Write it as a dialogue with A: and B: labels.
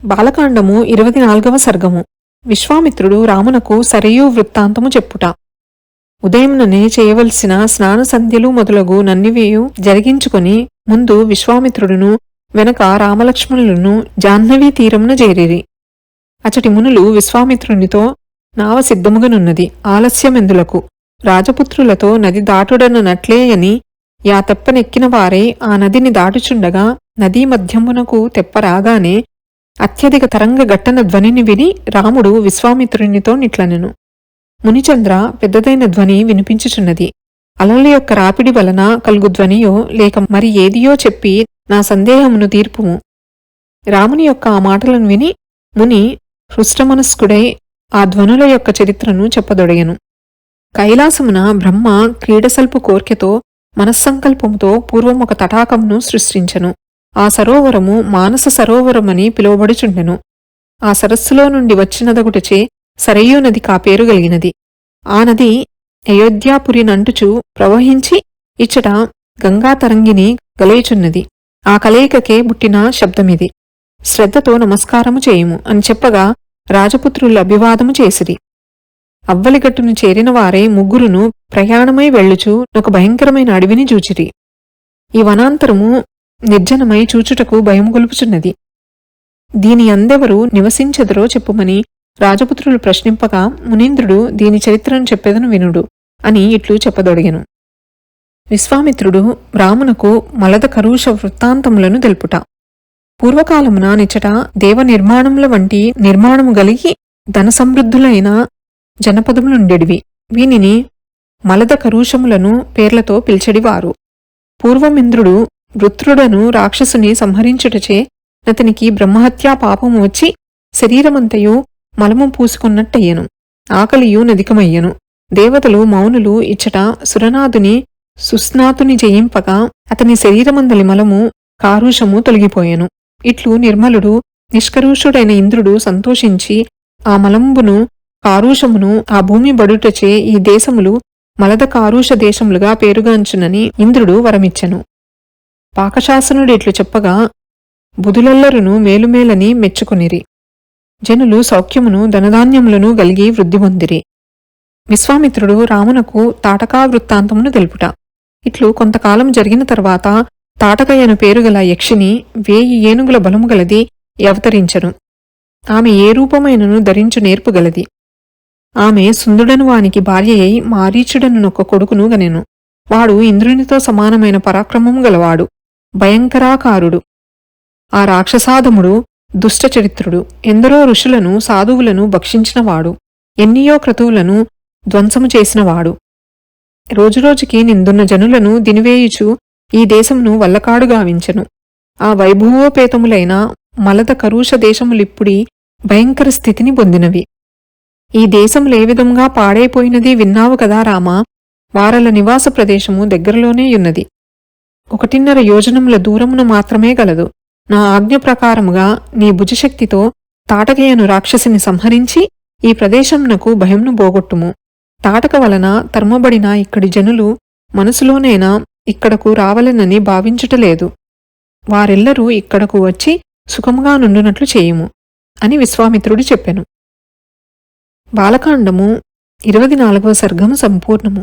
A: బాలకాండము ఇరవై నాలుగవ సర్గము. విశ్వామిత్రుడు రామునకు సరయూ వృత్తాంతము చెప్పుట. ఉదయంననే చేయవలసిన స్నాన సంధ్యలు మొదలగు నన్నివేయు జరిగించుకొని ముందు విశ్వామిత్రుడును వెనక రామలక్ష్మణులను జాహ్నవీ తీరమున చేరిరి. అచటి మునులు విశ్వామిత్రునితో నావ సిద్ధముగనున్నది ఆలస్యమెందులకు. రాజపుత్రులతో నది దాటుడనట్లేయని యా తెప్పనెక్కిన వారే ఆ నదిని దాటుచుండగా నదీ మధ్యమునకు తెప్ప రాగానే అత్యధిక తరంగ ఘట్టన ధ్వనిని విని రాముడు విశ్వామిత్రునితో నిట్లనెను. మునిచంద్ర పెద్దదైన ధ్వని వినిపించుచున్నది. అలల యొక్క రాపిడి వలన కలుగు ధ్వనియో లేక మరి ఏదియో చెప్పి నా సందేహమును తీర్పుము. రాముని యొక్క ఆ మాటలను విని ముని హృష్టమనస్కుడై ఆ ధ్వనుల యొక్క చరిత్రను చెప్పదొడగెను. కైలాసమున బ్రహ్మ క్రీడసల్పు కోర్కెతో మనస్సంకల్పముతో పూర్వం ఒక తటాకమును సృష్టించెను. ఆ సరోవరము మానస సరోవరమని పిలువబడుచుండెను. ఆ సరస్సులో నుండి వచ్చినదగుటచే సరయూ నది కాపేరు గలిగినది ఆ నది అయోధ్యాపురి నంటుచు ప్రవహించి ఇచ్చట గంగా తరంగిని ఆ కలయికకే బుట్టిన శబ్దమిది. శ్రద్ధతో నమస్కారము చేయుము అని చెప్పగా రాజపుత్రులు అభివాదము చేసిరి. అవ్వలిగట్టును చేరిన వారే ముగ్గురును ప్రయాణమై వెళ్ళుచు ఒక భయంకరమైన అడవిని చూచిరి ఈ వనాంతరము నిర్జనమై చూచుటకు భయం గొలుపుచున్నది. దీని అందెవరు నివసించెదరో చెప్పుమని రాజపుత్రులు ప్రశ్నింపగా మునీంద్రుడు దీని చరిత్రను చెప్పేదను వినుడు అని ఇట్లు చెప్పదొడిగెను. విశ్వామిత్రుడు రామునకు మలద కరూష వృత్తాంతములను తెలుపుట. పూర్వకాలమున నిచ్చట దేవ నిర్మాణముల వంటి నిర్మాణము గలిగి ధన సమృద్ధులైన జనపదములుండెడివి. వీనిని మలద కరూషములను పేర్లతో పిలిచెడివారు. పూర్వమింద్రుడు వృత్రుడను రాక్షసుని సంహరించుటచే అతనికి బ్రహ్మహత్యా పాపము వచ్చి శరీరమంతయు మలము పూసుకున్నట్టయ్యను. ఆకలియు నదికమయ్యను దేవతలు మౌనులు ఇచ్చట సురనాథుని సుస్నాతుని జయింపగా అతని శరీరమందలి మలము కారుషము తొలగిపోయెను. ఇట్లు నిర్మలుడు నిష్కరుషుడైన ఇంద్రుడు సంతోషించి ఆ మలంబును కారుషమును ఆ భూమి బడుటచే ఈ దేశములు మలద కారుష దేశములుగా పేరుగాంచునని ఇంద్రుడు వరమిచ్చెను. పాకశాసనుడు ఇట్లు చెప్పగా బుధులెల్లరును మేలుమేలని మెచ్చుకొనిరి. జనులు సౌఖ్యమును ధనధాన్యములను గలిగి వృద్ధిపొందిరి విశ్వామిత్రుడు రామునకు తాటకా వృత్తాంతమును తెలుపుట. ఇట్లు కొంతకాలం జరిగిన తర్వాత తాటకయ్యను పేరుగల యక్షిని వేయి ఏనుగుల బలము గలది అవతరించను ఆమె ఏ రూపమైనను ధరించు నేర్పుగలది ఆమె సుందుడను వానికి భార్యయై మారీచుడనునొక్క కొడుకును గనెను. వాడు ఇంద్రునితో సమానమైన పరాక్రమము గలవాడు. భయంకరాకారుడు. ఆ రాక్షసాధముడు దుష్టచరిత్రుడు ఎందరో ఋషులను సాధువులను భక్షించినవాడు ఎన్నియో క్రతువులను ధ్వంసము చేసినవాడు. రోజురోజుకి నిందున్న జనులను దినివేయుచు ఈ దేశమును వల్లకాడుగావించెను ఆ వైభవోపేతములైన మలద కరుష దేశములిప్పుడి భయంకర స్థితిని పొందినవి. ఈ దేశములే విధంగా పాడైపోయినది విన్నావు కదా రామా? వారల నివాస ప్రదేశము దగ్గరలోనే ఉన్నది. ఒకటిన్నర యోజనముల దూరమున మాత్రమే గలదు. నా ఆజ్ఞ ప్రకారముగా నీ భుజశక్తితో తాటకేయను రాక్షసిని సంహరించి ఈ ప్రదేశమునకు భయంను పోగొట్టుము. తాటక వలన తర్మబడిన ఇక్కడి జనులు మనసులోనైనా ఇక్కడకు రావలెనని భావించుటలేదు వారెల్లరూ ఇక్కడకు వచ్చి సుఖముగా నుండునట్లు చేయుము అని విశ్వామిత్రుడు చెప్పెను. బాలకాండము ఇరవై నాలుగవ సర్గము సంపూర్ణము.